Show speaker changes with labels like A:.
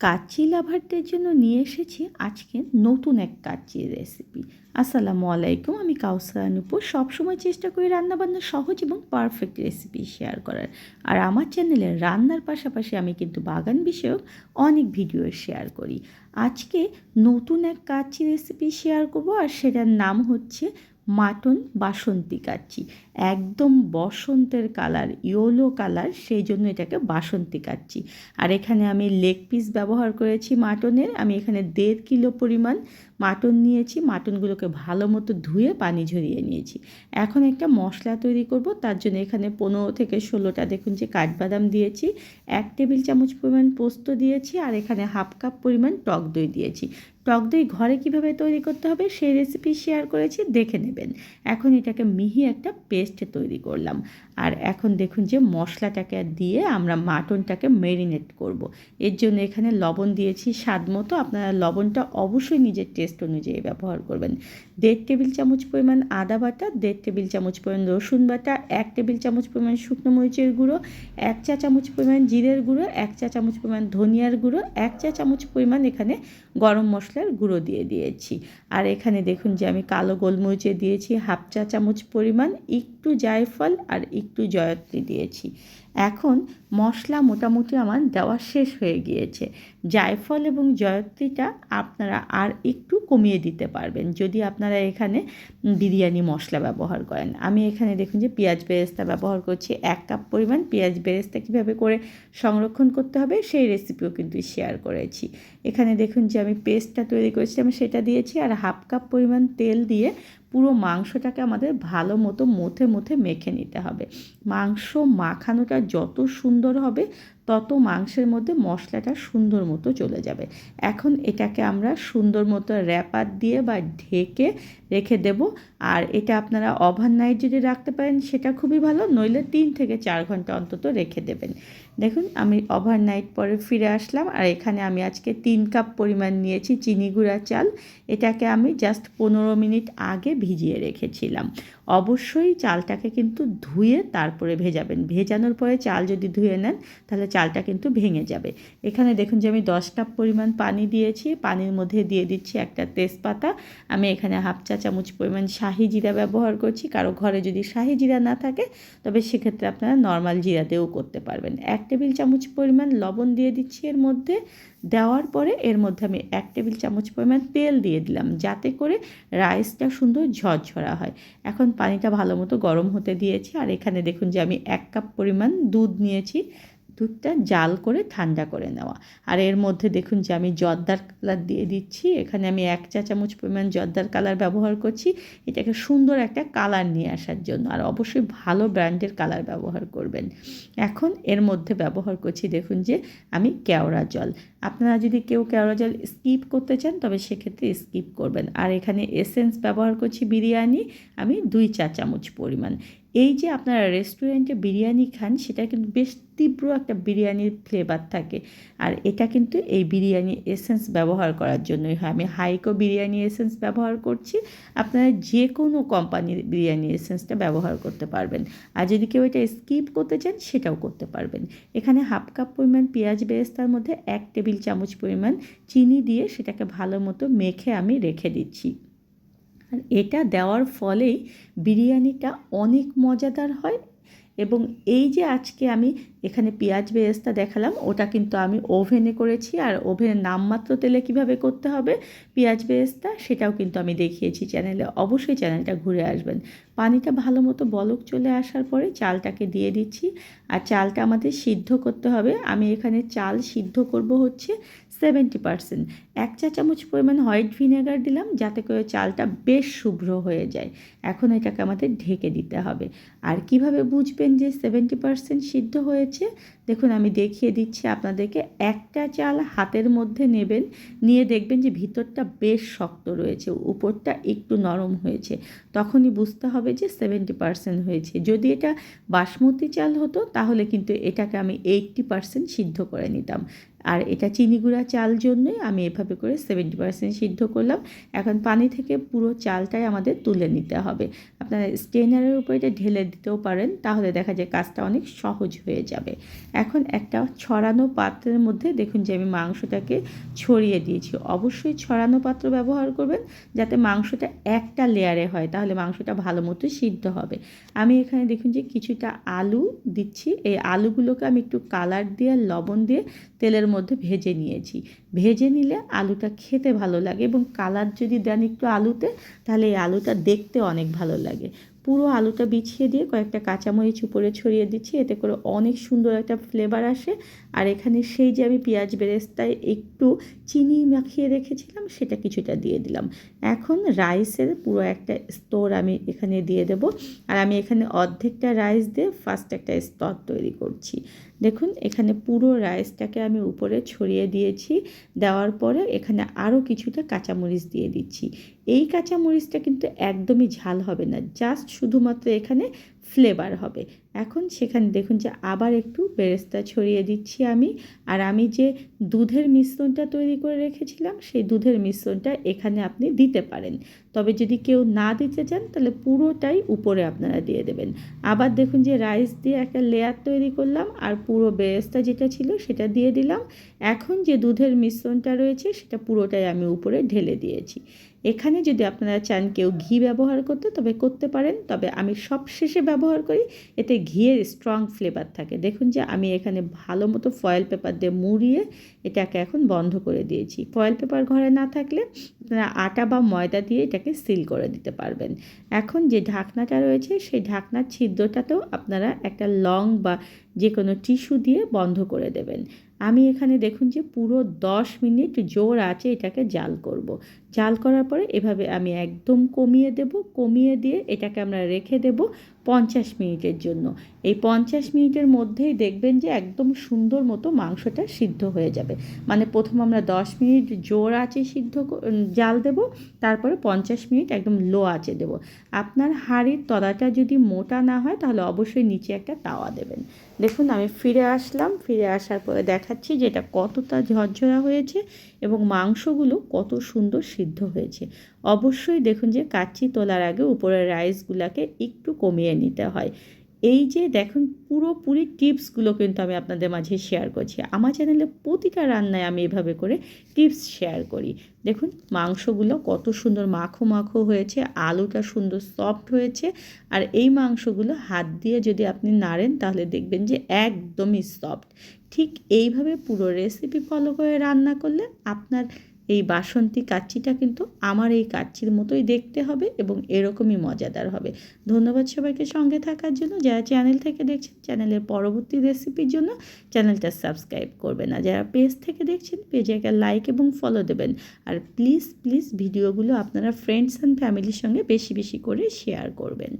A: কাচ্চি লাভারদের জন্য নিয়ে এসেছি আজকে নতুন এক কাচ্চির রেসিপি আসসালামু আলাইকুম, আমি কাউসার নুপুর সবসময় চেষ্টা করি রান্নাবান্না সহজ এবং পারফেক্ট রেসিপি শেয়ার করার। আর আমার চ্যানেলে রান্নার পাশাপাশি আমি কিন্তু বাগান বিষয়ক অনেক ভিডিও শেয়ার করি। আজকে নতুন এক কাচ্চি রেসিপি শেয়ার করব আর সেটার নাম হচ্ছে মাটন বাসন্তী কাচ্চি। একদম বসন্তের কালার, ইয়েলো কালার, সেই জন্য এটাকে বাসন্তী কাচ্চি। আর এখানে আমি লেগ পিস ব্যবহার করেছি মাটনের। আমি এখানে দেড় কিলো পরিমাণ মাটন নিয়েছি। মাটনগুলোকে ভালো মতো ধুয়ে পানি ঝরিয়ে নিয়েছি। এখন একটা মশলা তৈরি করব। তার জন্য এখানে পনেরো থেকে ষোলোটা দেখুন যে কাঠবাদাম দিয়েছি, এক টেবিল চামচ পরিমাণ পোস্ত দিয়েছি, আর এখানে হাফ কাপ পরিমাণ টক দই দিয়েছি। টক দই ঘরে কীভাবে তৈরি করতে হবে, সেই রেসিপি শেয়ার করেছি, দেখে নেবেন। এখন এটাকে মিহি একটা পেস্ট তৈরি করলাম। আর এখন দেখুন যে মশলাটাকে দিয়ে আমরা মাটনটাকে মেরিনেট করব। এর জন্য এখানে লবণ দিয়েছি স্বাদ মতো। আপনারা লবণটা অবশ্যই নিজের টেস্ট অনুযায়ী ব্যবহার করবেন। দেড় টেবিল চামচ পরিমাণ আদা বাটা, দেড় টেবিল চামচ পরিমাণ রসুন বাটা, এক টেবিল চামচ পরিমাণ শুকনো মরিচের গুঁড়ো, এক চা চামচ পরিমাণ জিরের গুঁড়ো, এক চা চামচ পরিমাণ ধনিয়ার গুঁড়ো, এক চা চামচ পরিমাণ এখানে গরম মশলার গুঁড়ো দিয়ে দিয়েছি। আর এখানে দেখুন যে আমি কালো গোলমরিচে দিয়েছি হাফ চা চামচ পরিমাণ একটু জায়ফল আর একটু জয়ত্রী দিয়েছি। এখন মশলা মোটামুটি আমার দেওয়া শেষ হয়ে গিয়েছে। জায়ফল এবং জয়ত্রীটা আপনারা আর একটু কমিয়ে দিতে পারবেন যদি আপনারা এখানে বিরিয়ানি মশলা ব্যবহার করেন। আমি এখানে দেখুন যে পেঁয়াজ বেরেস্তা ব্যবহার করছি, এক কাপ পরিমাণ পেঁয়াজ বেরেস্তা কীভাবে করে সংরক্ষণ করতে হবে সেই রেসিপিও কিন্তু শেয়ার করেছি। এখানে দেখুন যে আমি পেস্টটা তৈরি করেছিলাম সেটা দিয়েছি আর হাফ কাপ পরিমাণ তেল দিয়ে পুরো মাংসটাকে আমাদের ভালো মতো মুথে মুথে মেখে নিতে হবে। মাংস মাখানোটা যত সুন্দর হবে, তত মাংসের মধ্যে মশলাটা সুন্দর মতো চলে যাবে। এখন এটাকে আমরা সুন্দর মতো র্যাপার দিয়ে বা ঢেকে রেখে দেব। আর এটা আপনারা ওভারনাইট যদি রাখতে পারেন, সেটা খুবই ভালো, নইলে তিন থেকে চার ঘণ্টা অন্তত রেখে দেবেন। দেখুন, আমি ওভারনাইট পরে ফিরে আসলাম আর এখানে আমি আজকে তিন কাপ পরিমাণ নিয়েছি চিনি গুঁড়া চাল। এটাকে আমি জাস্ট পনেরো মিনিট আগে ভিজিয়ে রেখেছিলাম। অবশ্যই চালটাকে কিন্তু ধুয়ে তারপরে ভেজাবেন। ভেজানোর পরে চাল যদি ধুয়ে নেন, তাহলে চালটা কিন্তু ভেঙে যাবে। এখানে দেখুন যে আমি দশ কাপ পরিমাণ পানি দিয়েছি। পানির মধ্যে দিয়ে দিচ্ছি একটা তেজপাতা। আমি এখানে হাফ চা চামচ পরিমাণ শাহি জিরা ব্যবহার করছি। কারও ঘরে যদি শাহি জিরা না থাকে, তবে সেক্ষেত্রে আপনারা নর্মাল জিরাতেও করতে পারবেন। এক টেবিল চামচ পরিমাণ লবণ দিয়ে দিচ্ছি এর মধ্যে। দেওয়ার পরে এর মধ্যে আমি এক টেবিল চামচ পরিমাণ তেল দিয়ে দিলাম যাতে করে রাইসটা সুন্দর ঝরঝরা হয়। এখন পানিটা ভালো মতো গরম হতে দিয়েছি। আর এখানে দেখুন যে আমি এক কাপ পরিমাণ দুধ নিয়েছি। দুধটা জাল করে ঠান্ডা করে নেওয়া। আর এর মধ্যে দেখুন যে আমি জর্দার কালার দিয়ে দিচ্ছি। এখানে আমি এক চা চামচ পরিমাণ জর্দার কালার ব্যবহার করছি। এটাকে সুন্দর একটা কালার নিয়ে আসার জন্য। আর অবশ্যই ভালো ব্র্যান্ডের কালার ব্যবহার করবেন। এখন এর মধ্যে ব্যবহার করছি দেখুন যে আমি কেওড়া জল। আপনারা যদি কেউ কেওড়া জল স্কিপ করতে চান, তবে সেক্ষেত্রে স্কিপ করবেন। আর এখানে এসেন্স ব্যবহার করছি বিরিয়ানি, আমি দুই চা চামচ পরিমাণ। এই যে আপনারা রেস্টুরেন্টে বিরিয়ানি খান, সেটা কিন্তু বেশ তীব্র একটা বিরিয়ানির ফ্লেভার থাকে। আর এটা কিন্তু এই বিরিয়ানি এসেন্স ব্যবহার করার জন্যই হয়। আমি হাইকো বিরিয়ানি এসেন্স ব্যবহার করছি। আপনারা যে কোনো কোম্পানির বিরিয়ানি এসেন্সটা ব্যবহার করতে পারবেন। আর যদি কেউ এটা স্কিপ করতে চান, সেটাও করতে পারবেন। এখানে হাফ কাপ পরিমাণ পেঁয়াজ বেরেস্তার মধ্যে এক টেবিল চামচ পরিমাণ চিনি দিয়ে সেটাকে ভালো মতো মেখে আমি রেখে দিচ্ছি। আর এটা দেওয়ার ফলেই বিরিয়ানিটা অনেক মজাদার হয় এবং এই যে আজকে আমি এখানে পেঁয়াজ বেরেস্তা দেখালাম, ওটা কিন্তু আমি ওভেনে করেছি। আর ওভেনে নামমাত্র তেলে কীভাবে করতে হবে পেঁয়াজ বেরেস্তা, সেটাও কিন্তু আমি দেখিয়েছি চ্যানেলে। অবশ্যই চ্যানেলটা ঘুরে আসবেন। পানিটা ভালো মতো বলক চলে আসার পরে চালটাকে দিয়ে দিচ্ছি। আর চালটা আমাদের সিদ্ধ করতে হবে। আমি এখানে চাল সিদ্ধ করব হচ্ছে সেভেন্টি পারসেন্ট। এক চা চামচ পরিমাণ হোয়াইট ভিনেগার দিলাম, যাতে করে চালটা বেশ শুভ্র হয়ে যায়। এখন এটাকে আমাদের ঢেকে দিতে হবে। আর কীভাবে বুঝবেন যে সেভেন্টি পারসেন্ট সিদ্ধ হয়েছে? দেখুন, আমি দেখিয়ে দিচ্ছি আপনাদেরকে। একটা চাল হাতের মধ্যে নেবেন, নিয়ে দেখবেন যে ভিতরটা বেশ শক্ত রয়েছে, উপরটা একটু নরম হয়েছে। তখনই বুঝতে হবে যে সেভেন্টি পারসেন্ট হয়েছে। যদি এটা বাসমতি চাল হতো, তাহলে কিন্তু এটাকে আমি এইটটি পারসেন্ট সিদ্ধ করে নিতাম। আর এটা চিনি গুঁড়া চাল জন্যই আমি এভাবে করে সেভেন্টি পার্সেন্ট সিদ্ধ করলাম। এখন পানি থেকে পুরো চালটাই আমাদের তুলে নিতে হবে। আপনারা স্টেনারের উপর এটা ঢেলে দিতেও পারেন, তাহলে দেখা যায় কাজটা অনেক সহজ হয়ে যাবে। এখন একটা ছড়ানো পাত্রের মধ্যে দেখুন যে আমি মাংসটাকে ছড়িয়ে দিয়েছি। অবশ্যই ছড়ানো পাত্র ব্যবহার করবেন যাতে মাংসটা একটা লেয়ারে হয়, তাহলে মাংসটা ভালো মতো সিদ্ধ হবে। আমি এখানে দেখুন যে কিছুটা আলু দিচ্ছি। এই আলুগুলোকে আমি একটু কালার দিয়ে, লবণ দিয়ে তেলের মধ্যে ভেজে নিয়েছি। ভেজে নিলে আলুটা খেতে ভালো লাগে এবং কালার যদি দেন একটু আলুতে, তাহলে এই আলুটা দেখতে অনেক ভালো লাগে। পুরো আলুটা বিছিয়ে দিয়ে কয়েকটা কাঁচামরিচ উপরে ছড়িয়ে দিচ্ছি, এতে করে অনেক সুন্দর একটা ফ্লেভার আসে। আর এখানে সেই যে আমি পেঁয়াজ বেরেস্তায় একটু চিনি মাখিয়ে রেখেছিলাম, সেটা কিছুটা দিয়ে দিলাম। এখন রাইসের পুরো একটা স্তর আমি এখানে দিয়ে দেব। আর আমি এখানে অর্ধেকটা রাইস দিয়ে ফার্স্ট একটা স্তর তৈরি করছি। দেখুন, এখানে পুরো রাইসটাকে আমি উপরে ছড়িয়ে দিয়েছি। দেওয়ার পরে এখানে আরও কিছুটা কাঁচামরিচ দিয়ে দিচ্ছি। এই কাঁচামরিচটা কিন্তু একদমই ঝাল হবে না জাস্ট শুধুমাত্র এখানে ফ্লেভার হবে। এখন সেখানে দেখুন যে আবার একটু বেরেস্তা ছড়িয়ে দিচ্ছি আমি, আর আমি যে দুধের মিশ্রণটা তৈরি করে রেখেছিলাম, সেই দুধের মিশ্রণটা এখানে আপনি দিতে পারেন। তবে যদি কেউ না দিতে চান, তাহলে পুরোটাই উপরে আপনারা দিয়ে দেবেন। আবার দেখুন যে রাইস দিয়ে একটা লেয়ার তৈরি করলাম, আর পুরো বেরেস্তা যেটা ছিল সেটা দিয়ে দিলাম। এখন যে দুধের মিশ্রণটা রয়েছে, সেটা পুরোটাই আমি উপরে ঢেলে দিয়েছি। এখানে যদি আপনারা চান কেউ ঘি ব্যবহার করতে, তবে করতে পারেন। তবে আমি সব শেষে ব্যবহার করি, এতে ঘিয়ের স্ট্রং ফ্লেভার থাকে। দেখুন যে আমি এখানে ভালো মতো ফয়েল পেপার দিয়ে মুড়িয়ে এটাকে এখন বন্ধ করে দিয়েছি। ফয়েল পেপার ঘরে না থাকলে আপনারা আটা বা ময়দা দিয়ে এটাকে সিল করে দিতে পারবেন। এখন যে ঢাকনাটা রয়েছে, সেই ঢাকনার ছিদ্রটাতেও আপনারা একটা লং বা যে কোনো টিস্যু দিয়ে বন্ধ করে দেবেন। আমি এখানে দেখুন যে পুরো দশ মিনিট জোর আছে এটাকে জাল করব। জাল করার পরে এভাবে আমি একদম কমিয়ে দেব, কমিয়ে দিয়ে এটাকে আমরা রেখে দেব পঞ্চাশ মিনিটের জন্য। এই পঞ্চাশ মিনিটের মধ্যেই দেখবেন যে একদম সুন্দর মতো মাংসটা সিদ্ধ হয়ে যাবে। মানে প্রথম আমরা দশ মিনিট জোর আছে সিদ্ধ জাল দেব, তারপরে পঞ্চাশ মিনিট একদম লো আছে দেব। আপনার হাঁড়ির তলাটা যদি মোটা না হয় তাহলে অবশ্যই নিচে একটা তাওয়া দেবেন। দেখুন আমি ফিরে আসলাম, ফিরে আসার পরে দেখাচ্ছি যে এটা কতটা ঝরঝরা হয়েছে এবং মাংসগুলো কত সুন্দর সিদ্ধ হয়েছে। অবশ্যই দেখুন যে কাচ্চি তোলার আগে উপরের রাইসগুলোকে একটু কমিয়ে নিতে হয়। এই যে দেখুন, পুরোপুরি টিপসগুলো কিন্তু আমি আপনাদের মাঝে শেয়ার করছি। আমার চ্যানেলে প্রতিটা রান্নায় আমি এভাবে করে টিপস শেয়ার করি। দেখুন, মাংসগুলো কত সুন্দর মাখো মাখো হয়েছে, আলুটা সুন্দর সফট হয়েছে, আর এই মাংসগুলো হাত দিয়ে যদি আপনি নাড়েন তাহলে দেখবেন যে একদমই সফট ঠিক এইভাবে পুরো রেসিপি ফলো করে রান্না করলে আপনার এই বাসন্তী কাচ্চিটা কিন্তু আমার এই কাচ্চির মতোই দেখতে হবে এবং এরকমই মজাদার হবে। ধন্যবাদ সবাইকে সঙ্গে থাকার জন্য। যারা চ্যানেল থেকে দেখছেন, চ্যানেলের পরবর্তী রেসিপির জন্য চ্যানেলটা সাবস্ক্রাইব করবেন আর যারা পেজ থেকে দেখছেন পেজে একটা লাইক এবং ফলো দেবেন। আর প্লিজ প্লিজ ভিডিওগুলো আপনারা ফ্রেন্ডস অ্যান্ড ফ্যামিলির সঙ্গে বেশি বেশি করে শেয়ার করবেন।